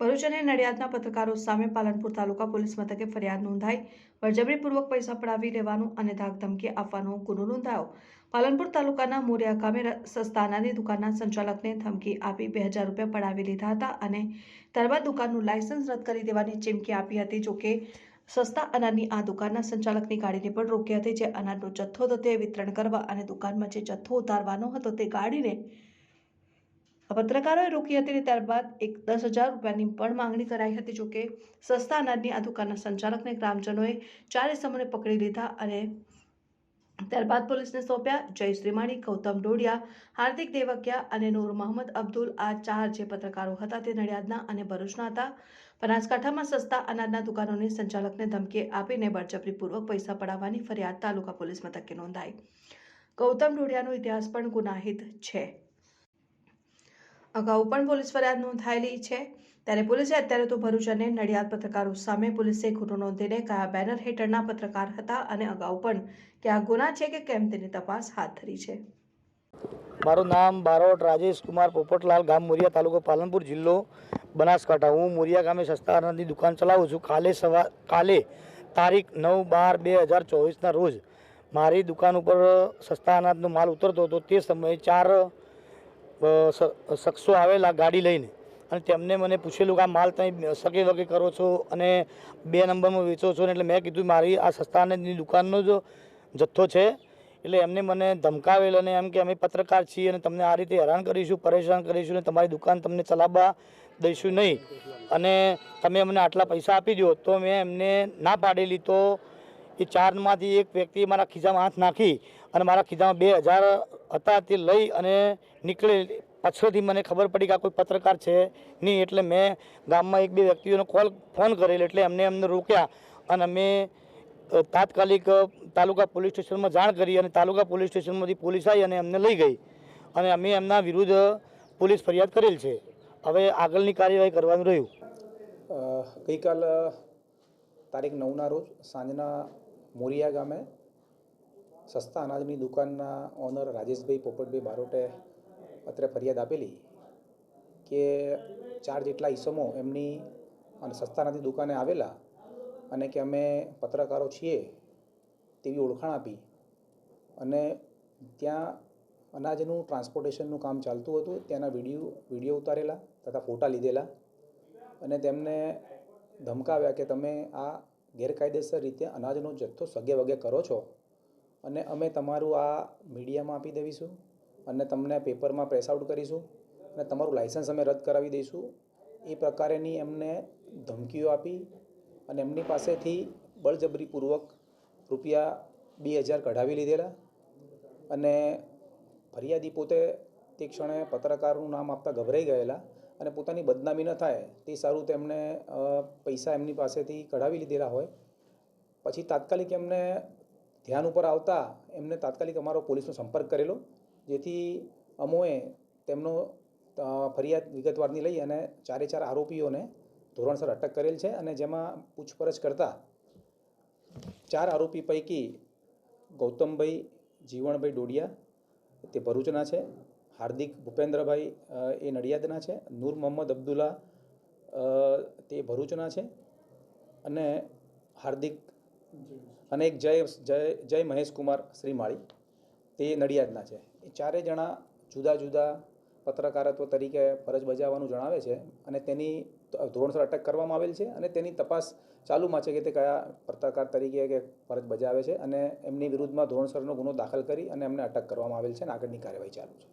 ભરૂચ અને નડિયાદના પત્રકારો સામે પાલનપુર તાલુકા પોલીસ મથકે ફરિયાદ નોંધાઈ. બળજબરીપૂર્વક પૈસા પડાવી લેવાનું અને ધાકધમકી આપવાનો ગુનો નોંધાયો. પાલનપુર તાલુકાના મોરિયા ગામે સસ્તાનાની દુકાનના સંચાલકને ધમકી આપી બે હજાર રૂપિયા પડાવી લીધા હતા અને ત્યારબાદ દુકાનનું લાયસન્સ રદ કરી દેવાની ચીમકી આપી હતી જોકે સસ્તા અનાજની આ દુકાનના સંચાલકની ગાડીને પણ રોકી હતી. જે અનાજનો જથ્થો હતો તે વિતરણ કરવા અને દુકાનમાં જે જથ્થો ઉતારવાનો હતો તે ગાડીને પત્રકારોએ રોકી હતી અને ત્યારબાદ એક દસ હજાર રૂપિયાની પણ માંગણી કરાઈ હતી જોકે સસ્તા અનાજની આ દુકાનના સંચાલકને ગ્રામજનોએ ચાર સમયે પકડી લીધા અને ત્યારબાદ પોલીસને સોંપ્યા. જય શ્રીમાણી ગૌતમ ડોડિયા, હાર્દિક દેવકિયા અને નૂર મોહમ્મદ અબ્દુલ આ ચાર જે પત્રકારો હતા તે નડિયાદના અને ભરૂચના હતા. બનાસકાંઠામાં સસ્તા અનાજના દુકાનોની સંચાલકને ધમકી આપીને બળજબરીપૂર્વક પૈસા પડાવવાની ફરિયાદ તાલુકા પોલીસ મથકે નોંધાઈ. ગૌતમ ડોડિયાનો ઇતિહાસ પણ ગુનાહિત છે. અગાઉ પણ પોલીસ ફરિયાદ નોંધાયેલી છે. ત્યારે પોલીસે અત્યારે તો ભરૂચ અને નડિયાદ પત્રકારો સામે પોલીસે ગુનો નોંધીને કયા બેનર હેઠળના પત્રકાર હતા અને અગાઉ પણ કે આ ગુના છે કે કેમ તેની તપાસ હાથ ધરી છે. મારું નામ બારોટ રાજેશ કુમાર પોપટલાલ ગામ મોરિયા તાલુકો પાલનપુર જિલ્લો બનાસકાંઠા. હું મોરિયા ગામે સસ્તા અનાજની દુકાન ચલાવું છું. કાલે સવાર કાલે તારીખ નવ બાર બે હજાર ચોવીસના રોજ મારી દુકાન ઉપર સસ્તા અનાજનો માલ ઉતરતો હતો. તે સમયે ચાર શખ્સો આવેલા ગાડી લઈને. અને તેમને મને પૂછેલું કે આ માલ તમે સગે વગે કરો છો અને બે નંબરમાં વેચો છો ને એટલે મેં કીધું મારી આ સસ્તાની દુકાનનો જ જથ્થો છે. એટલે એમને મને ધમકાવેલ અને એમ કે અમે પત્રકાર છીએ અને તમને આ રીતે હેરાન કરીશું, પરેશાન કરીશું અને તમારી દુકાન તમને ચલાવવા દઈશું નહીં. અને તમે અમને આટલા પૈસા આપી દો તો મેં એમને ના પાડેલી તો એ ચારમાંથી એક વ્યક્તિએ મારા ખિસ્સામાં હાથ નાખી અને મારા ખિસ્સામાં બે હજાર હતા તે લઈ અને નીકળે. પાછળથી મને ખબર પડી કે આ કોઈ પત્રકાર છે નહીં એટલે મેં ગામમાં એક બે વ્યક્તિઓનો કોલ, ફોન કરેલો એટલે એમને અમને રોક્યા. અને અમે તાત્કાલિક તાલુકા પોલીસ સ્ટેશનમાં જાણ કરી અને તાલુકા પોલીસ સ્ટેશનમાંથી પોલીસ આવી અને અમને લઈ ગઈ. અને અમે એમના વિરુદ્ધ પોલીસ ફરિયાદ કરેલ છે. હવે આગળની કાર્યવાહી કરવાનું રહ્યું. ગઈકાલ તારીખ નવના રોજ સાંજના મોરિયા ગામે સસ્તા અનાજની દુકાનના ઓનર રાજેશભાઈ પોપટભાઈ બારોટે અત્રે ફરિયાદ આપેલી કે ચાર જેટલા ઈસમો એમની અને સસ્તા અનાજની દુકાને આવેલા અને કે અમે પત્રકારો છીએ તેવી ઓળખાણ આપી અને ત્યાં અનાજનું ટ્રાન્સપોર્ટેશનનું કામ ચાલતું હતું, ત્યાંના વીડિયો વીડિયો ઉતારેલા તથા ફોટા લીધેલા અને તેમને ધમકાવ્યા કે તમે આ ગેરકાયદેસર રીતે અનાજનો જથ્થો સગે વગે કરો છો. અને અમે તમારું આ મીડિયામાં આપી દેવીશું અને તમને પેપરમાં પ્રેસ આઉટ કરીશું અને તમારું લાઇસન્સ અમે રદ કરાવી દઈશું. એ પ્રકારેની એમને ધમકીઓ આપી અને એમની પાસેથી બળજબરીપૂર્વક રૂપિયા બે હજાર કઢાવી લીધેલા અને ફરિયાદી પોતે તે ક્ષણે પત્રકારનું નામ આપતા ગભરાઈ ગયેલા અને પોતાની બદનામી ન થાય તે સારું તેમણે પૈસા એમની પાસેથી કઢાવી લીધેલા હોય. પછી તાત્કાલિક એમને ધ્યાન ઉપર આવતા એમને તાત્કાલિક અમારો પોલીસનો સંપર્ક કરેલો, જેથી અમોએ તેમનો ફરિયાદ વિગતવારની લઈ અને ચારે ચાર આરોપીઓને ધોરણસર અટક કરેલ છે અને જેમાં પૂછપરછ કરતા ચાર આરોપી પૈકી ગૌતમભાઈ, જીવણભાઈ ડોડિયા, તે ભરૂચના છે, હાર્દિક ભૂપેન્દ્રભાઈ એ નડિયાદના છે, નૂર મોહમ્મદ અબ્દુલ્લા તે ભરૂચના છે અને હાર્દિક અને એક જય જય જય મહેશ કુમાર શ્રીમાળી, તે નડિયાદના છે. એ ચારે જણા જુદા જુદા પત્રકારત્વ તરીકે ફરજ બજાવવાનું જણાવે છે અને તેની ધોરણસર અટક કરવામાં આવેલ છે અને તેની તપાસ ચાલુમાં છે કે તે કયા પત્રકાર તરીકે કે ફરજ બજાવે છે અને એમની વિરુદ્ધમાં ધોરણસરનો ગુનો દાખલ કરી અને એમને અટક કરવામાં આવેલ છે અને આગળની કાર્યવાહી ચાલુ છે.